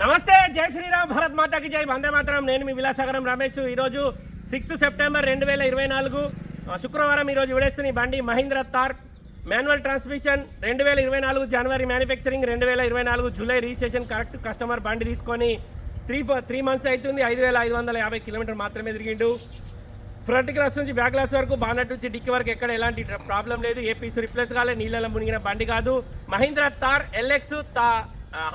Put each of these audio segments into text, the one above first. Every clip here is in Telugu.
నమస్తే జై శ్రీరామ్ భరత్ మాతాకి జై. వందే మాత్రం. నేను మీ విలాసాగరం రమేష్. ఈరోజు సిక్స్త్ సెప్టెంబర్ రెండు వేల ఇరవై నాలుగు శుక్రవారం ఈరోజు విడేస్తున్న బండి మహీంద్ర తార్ మాన్యువల్ ట్రాన్స్మిషన్ రెండు వేల ఇరవై నాలుగు జనవరి మ్యానుఫ్యాక్చరింగ్ రెండు వేల ఇరవై నాలుగు జూలై రిజిస్ట్రేషన్ కరెక్ట్ కస్టమర్ బండి తీసుకొని త్రీ త్రీ మంత్స్ అవుతుంది ఐదు వేల ఐదు వందల యాభై కిలోమీటర్ మాత్రమే తిరిగిండు. ఫ్రంట్ క్లాస్ నుంచి బ్యాక్ క్లాస్ వరకు బానట్ నుంచి డిక్కి వరకు ఎక్కడ ఎలాంటి ప్రాబ్లం లేదు. ఏ పీస్ రిప్లేస్ కాలే నీళ్ళలో మునిగిన బండి కాదు. మహీంద్రా తార్ ఎల్ఎక్స్ తా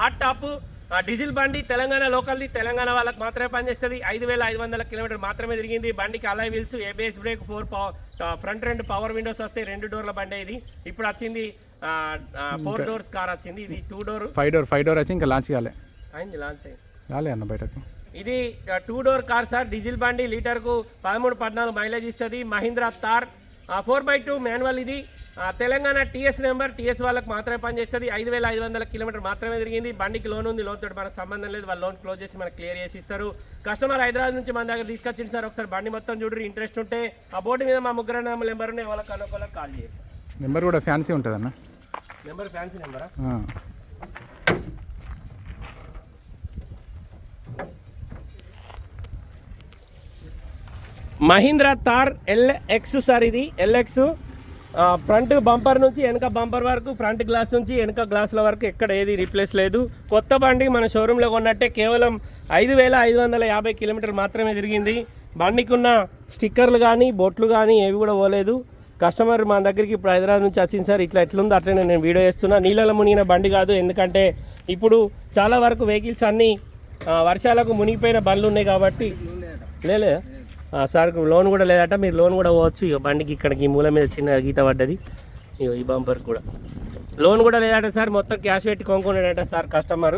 హాట్ టాప్ ఆ, డీజిల్ బండి తెలంగాణ లోకల్ది తెలంగాణ వాళ్ళకి మాత్రమే పనిచేస్తుంది. ఐదు వేల ఐదు వందల కిలోమీటర్ మాత్రమే తిరిగింది. బండికి alloy wheels ABS brake four power front రెండు పవర్ విండోస్ వస్తాయి. రెండు డోర్ల బండి ఇది. ఇప్పుడు వచ్చింది ఫోర్ డోర్స్ కార్ వచ్చింది. ఇది two door five door five door వచ్చి ఇంకా లాంచ్ కాలే. అయింది లాంచ్ అయింది. రాలే అన్న బయటకు. ఇది two door car sir. Diesel బండి లీటర్కు పదమూడు పద్నాలుగు మైలేజ్ ఇస్తుంది. Mahindra Thar. Four by two manual ఇది. తెలంగాణ టీఎస్ నెంబర్ టీఎస్ వాళ్ళకి మాత్రమే పనిచేస్తుంది. ఐదు వేల ఐదు వందల కిలోమీటర్ మాత్రమే తిరిగింది. బండికి లోన్ ఉంది. లోన్ తోటి మనకు సంబంధం లేదు. వాళ్ళు లోన్ క్లోజ్ చేసి మనకు క్లియర్ చేసి ఇస్తారు. కస్టమర్ హైదరాబాద్ నుంచి మన దగ్గర తీసుకొచ్చింది సార్. ఒకసారి బండి మొత్తం చూడరు ఇంట్రెస్ట్ ఉంటే ఆ బోర్డు మీద మా ముగ్గురు నెంబర్ ఉన్నాయి. వాళ్ళకి అనుకోవాలకు కాల్ చేయండి నెంబర్ కూడా ఫ్యాన్సీ ఉంటుంది అన్న. నెంబర్ ఫ్యాన్సీ నెంబరా. మహీంద్రా తార్ ఎల్ఎక్స్ సార్ ఇది. ఎల్ఎక్స్ ఫ్రంట్ బంపర్ నుంచి వెనక బంపర్ వరకు ఫ్రంట్ గ్లాస్ నుంచి వెనక గ్లాసుల వరకు ఎక్కడ ఏది రీప్లేస్ లేదు. కొత్త బండి మన షోరూంలో కొన్నట్టే కేవలం ఐదు వేల ఐదు వందల యాభై కిలోమీటర్లు మాత్రమే తిరిగింది. బండికి ఉన్న స్టిక్కర్లు కానీ బొట్లు కానీ ఏవి కూడా పోలేదు. కస్టమర్ మన దగ్గరికి ఇప్పుడు హైదరాబాద్ నుంచి వచ్చింది సార్ ఇట్లా ఎట్లుందో అట్లనే నేను వీడియో చేస్తున్నా. నీళ్ళలో మునిగిన బండి కాదు. ఎందుకంటే ఇప్పుడు చాలా వరకు వెహికల్స్ అన్నీ వర్షాలకు మునిగిపోయిన బండ్లు ఉన్నాయి కాబట్టి. లేలే సార్ లోన్ కూడా లేదట మీరు లోన్ కూడా పోవచ్చు. ఇక బండికి ఇక్కడికి ఈ మూల మీద చిన్న గీత పడ్డది. ఇగో ఈ బంపర్ కూడా. లోన్ కూడా లేదట సార్ మొత్తం క్యాష్ పెట్టి కొనుక్కున్నాడట సార్ కస్టమర్.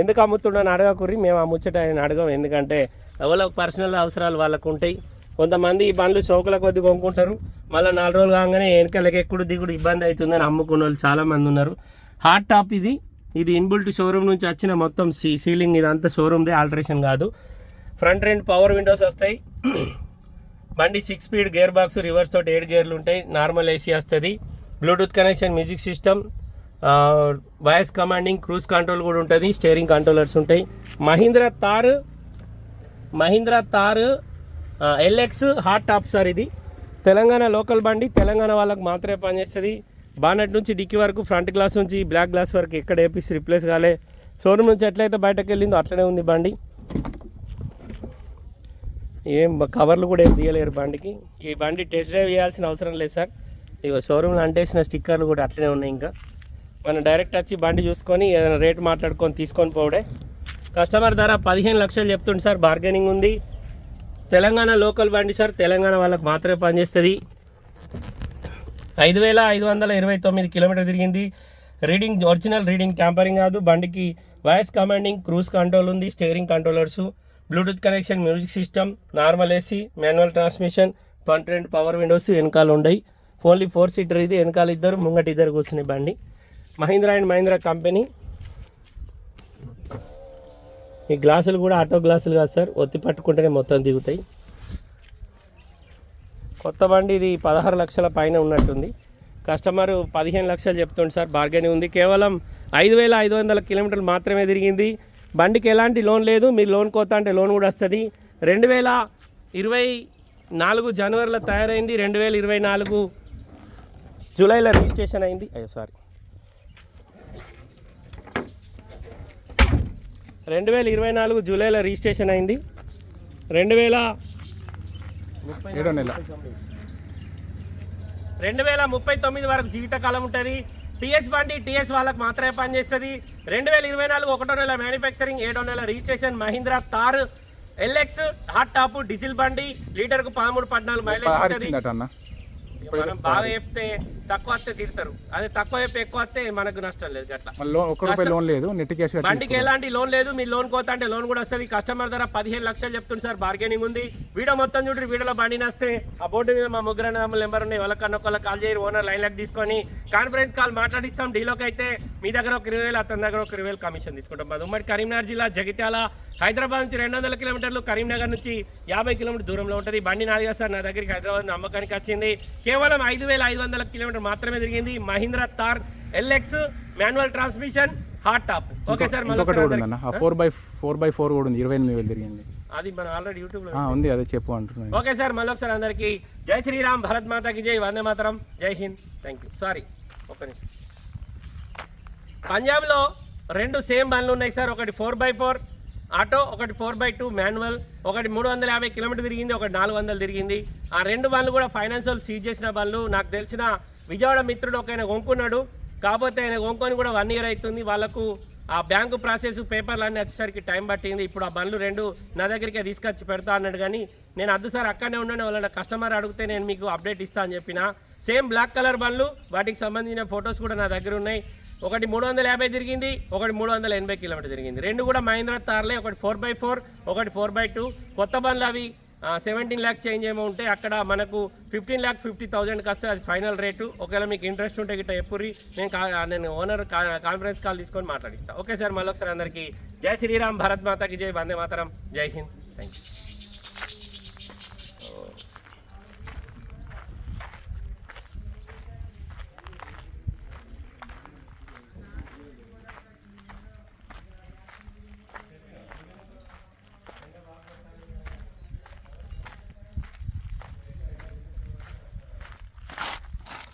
ఎందుకు అమ్ముతున్నాను అడగకుర్రి మేము ఆ ముచ్చట ఆయన అడగం. ఎందుకంటే ఎవరో పర్సనల్ అవసరాలు వాళ్ళకు ఉంటాయి కొంతమంది ఈ బండ్లు షోకుల కొద్ది కొనుక్కుంటారు. మళ్ళీ నాలుగు రోజులు కాగానే వెనకలకి ఎక్కుడు దిగుడు ఇబ్బంది అవుతుందని అమ్ముకున్న వాళ్ళు చాలామంది ఉన్నారు హాట్ టాప్ ఇది. ఇది ఇన్బుల్ట్ షోరూమ్ నుంచి వచ్చిన మొత్తం సీ సీలింగ్ ఇదంతా షోరూమ్దే ఆల్టరేషన్ కాదు. ఫ్రంట్ రెండు పవర్ విండోస్ వస్తాయి. బండి six speed gear box reverse తోటి ఏడు గేర్లు ఉంటాయి. నార్మల్ ఏసీ వస్తుంది. Bluetooth connection music system voice commanding cruise control కూడా ఉంటుంది. స్టీరింగ్ కంట్రోలర్స్ ఉంటాయి. Mahindra Thar Mahindra Thar LX hard top sir ఇది. తెలంగాణ లోకల్ బండి తెలంగాణ వాళ్ళకి మాత్రమే పనిచేస్తుంది. బానట్ నుంచి డిక్కీ వరకు ఫ్రంట్ గ్లాస్ నుంచి బ్లాక్ గ్లాస్ వరకు ఎక్కడ ఏపీస్ రిప్లేస్ కాలే. షోరూమ్ నుంచి ఎట్లయితే బయటకు వెళ్ళిందో అట్లనే ఉంది బండి. ఏం కవర్లు కూడా ఏం తీయలేరు బండికి. ఈ బండి టెస్ట్ డ్రైవ్ చేయాల్సిన అవసరం లేదు సార్. ఇక షోరూమ్లో అంటేసిన స్టిక్కర్లు కూడా అట్లనే ఉన్నాయి ఇంకా. మనం డైరెక్ట్ వచ్చి బండి చూసుకొని ఏదైనా రేట్ మాట్లాడుకొని తీసుకొని పోవడే. కస్టమర్ ధర పదిహేను లక్షలు చెప్తుంది సార్. బార్గెనింగ్ ఉంది. తెలంగాణ లోకల్ బండి సార్. తెలంగాణ వాళ్ళకి మాత్రమే పనిచేస్తుంది. ఐదు వేల ఐదు వందల ఇరవై తొమ్మిది కిలోమీటర్ తిరిగింది. రీడింగ్ ఒరిజినల్ రీడింగ్ ట్యాంపరింగ్ కాదు. బండికి వాయిస్ కమాండింగ్ క్రూజ్ కంట్రోల్ ఉంది steering controllers. Bluetooth connection music system normal AC manual transmission front రెండు పవర్ విండోస్ వెనకాల ఉన్నాయి ఓన్లీ ఫోర్ సీటర్ ఇది వెనకాల ఇద్దరు ముంగటి ఇద్దరు కూర్చున్నాయి బండి. Mahindra and Mahindra company. ఈ గ్లాసులు కూడా ఆటో గ్లాసులు కాదు సార్ ఒత్తి పట్టుకుంటేనే మొత్తం దిగుతాయి. కొత్త బండి ఇది పదహారు లక్షల పైన ఉన్నట్టుంది. కస్టమర్ పదిహేను లక్షలు చెప్తుంది సార్ బార్గెనింగ్ ఉంది. కేవలం ఐదు వేల ఐదు వందల కిలోమీటర్లు మాత్రమే తిరిగింది. బండికి ఎలాంటి లోన్ లేదు మీరు లోన్ కోత అంటే లోన్ కూడా వస్తుంది. రెండు వేల ఇరవై నాలుగు జనవరిలో తయారైంది రెండు వేల ఇరవై నాలుగు జూలైలో రిజిస్ట్రేషన్ అయింది. అయ్యో సారీ. రెండు వేల ఇరవై నాలుగు జూలైలో రిజిస్ట్రేషన్ అయింది. రెండు వేల ఏడో నెల. రెండు వేల ముప్పై తొమ్మిది వరకు జీవితకాలం ఉంటుంది. టీఎస్ బండి టీఎస్ వాళ్ళకి మాత్రమే పనిచేస్తుంది. రెండు వేల ఇరవై నాలుగు ఒకటో నెల మ్యానుఫ్యాక్చరింగ్ ఏడో నెల registration Mahindra Thar LX hard top diesel బండి లీటర్కు పదమూడు పద్నాలుగు మైలేజ్ పదహారు ఇస్తుంది ఇచ్చిందట అన్న మనం బాగా చెప్తే తక్కువ వస్తే తిడతారు. అదే తక్కువ చెప్పి ఎక్కువ వస్తే మనకు నష్టం లేదు అట్లా. లోన్ ఒక్క రూపాయి లోన్ లేదు నెట్ క్యాష్ కట్టి బండికి ఎలాంటి లోన్ లేదు మీరు లోన్ కోత అంటే లోన్ కూడా వస్తుంది. కస్టమర్ ధర పదిహేను లక్షలు చెప్తుంది సార్ బార్గెనింగ్ ఉంది. వీడియో మొత్తం చూడండి వీడియోలో బండి నస్తే. ఆ బోర్డు మీద మా ముగ్గురు అన్నదమ్ముల నెంబర్ ఉన్నాయి. వాళ్ళకన్నా ఒకళ్ళ కాల్ చేయరు ఓనర్ లైన్ లెక్క తీసుకొని కాన్ఫరెన్స్ కాల్ మాట్లాడిస్తాం. డీలోకి అయితే మీ దగ్గర ఒక ఇరవై వేలు అతని దగ్గర ఒక ఇరవై వేలు కమిషన్ తీసుకుంటాం. మాది ఉమ్మడి కరీంనగర్ జిల్లా జగిత్యాల. హైదరాబాద్ నుంచి రెండు వందల కిలోమీటర్లు కరీంనగర్ నుంచి యాభై కిలోమీటర్ దూరంలో ఉంటుంది. బండి నాది కదా సార్ నా దగ్గరికి హైదరాబాద్ అమ్మకానికి వచ్చింది. కేవలం ఐదు వేల ఐదు వందల కిలోమీటర్ మాత్రమే తిరిగింది Mahindra Thar LX manual transmission hard top. Okay sir ఇంకొకటి కూడా ఉందన్న. Four by four by four కూడా ఉంది ఇరవై ఎనిమిది వేలు తిరిగింది. అది మనం ఆల్రెడీ యూట్యూబ్లో ఆ, ఉంది అదే చెప్పు అంటున్నాను. ఓకే సార్ మళ్ళీ ఒకసారి అందరికీ జై శ్రీరామ్ భరత్ మాతాకి జై వందే మాతరం జై హింద్. థ్యాంక్ యూ సారీ ఒక్క నిమిషం. పంజాబ్లో రెండు సేమ్ బండ్లు ఉన్నాయి సార్ ఒకటి ఫోర్ బై ఫోర్ ఆటో ఒకటి ఫోర్ బై టూ మాన్యువల్ ఒకటి మూడు వందల యాభై కిలోమీటర్ తిరిగింది ఒకటి నాలుగు వందలు తిరిగింది. ఆ రెండు బండ్లు కూడా ఫైనాన్స్ వాళ్ళు సీజ్ చేసిన బండ్లు. నాకు తెలిసిన విజయవాడ మిత్రుడు ఒక ఆయన కొనుక్కున్నాడు. కాకపోతే ఆయన కొనుక్కొని కూడా వన్ ఇయర్ అవుతుంది. వాళ్ళకు ఆ బ్యాంకు ప్రాసెస్ పేపర్లు అన్నీ వచ్చేసరికి టైం పట్టింది. ఇప్పుడు ఆ బండ్లు రెండు నా దగ్గరికే తీసుకొచ్చి పెడతా అన్నాడు. కానీ నేను అద్దు సార్ అక్కడనే ఉన్నాను. వాళ్ళ కస్టమర్ అడిగితే నేను మీకు అప్డేట్ ఇస్తా అని చెప్పిన. సేమ్ బ్లాక్ కలర్ బండ్లు వాటికి సంబంధించిన ఫొటోస్ కూడా నా దగ్గర ఉన్నాయి. ఒకటి మూడు వందల యాభై తిరిగింది ఒకటి మూడు వందల ఎనభై కిలోమీటర్ తిరిగింది. రెండు కూడా మహేంద్ర తార్లే ఒకటి ఫోర్ బై ఫోర్ ఒకటి ఫోర్ బై టూ. కొత్త బండ్లు అవి సెవెంటీన్ ల్యాక్ చేంజ్ ఏమో ఉంటే అక్కడ మనకు ఫిఫ్టీన్ ల్యాక్ ఫిఫ్టీ థౌజండ్కి వస్తే అది ఫైనల్ రేటు ఒకవేళ మీకు ఇంట్రెస్ట్ ఉంటే గిట్ట ఎప్పురి నేను కా- నేను ఓనర్ కాన్ఫరెన్స్ కాల్ తీసుకొని మాట్లాడిస్తాను ఓకే సార్ మళ్ళీ ఒకసారి అందరికీ జై శ్రీరామ్ భరత్ మాతాకి జై వందే మాతరం జై హింద్. థ్యాంక్ యూ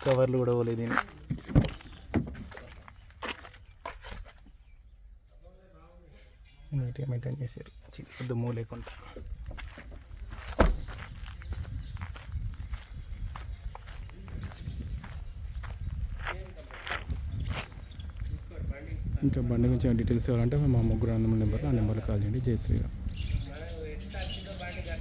కవర్లు కూడా పోలేదు దీన్ని నీట్గా మెయింటైన్ చేశారు. దుమ్ము లేకుండా. ఇంకా బండి గురించి డీటెయిల్స్ ఇవ్వాలంటే మా ముగ్గురు అన్నమ్మ నెంబర్ ఆ నెంబర్లో కాల్ చేయండి. జయ శ్రీరామ్.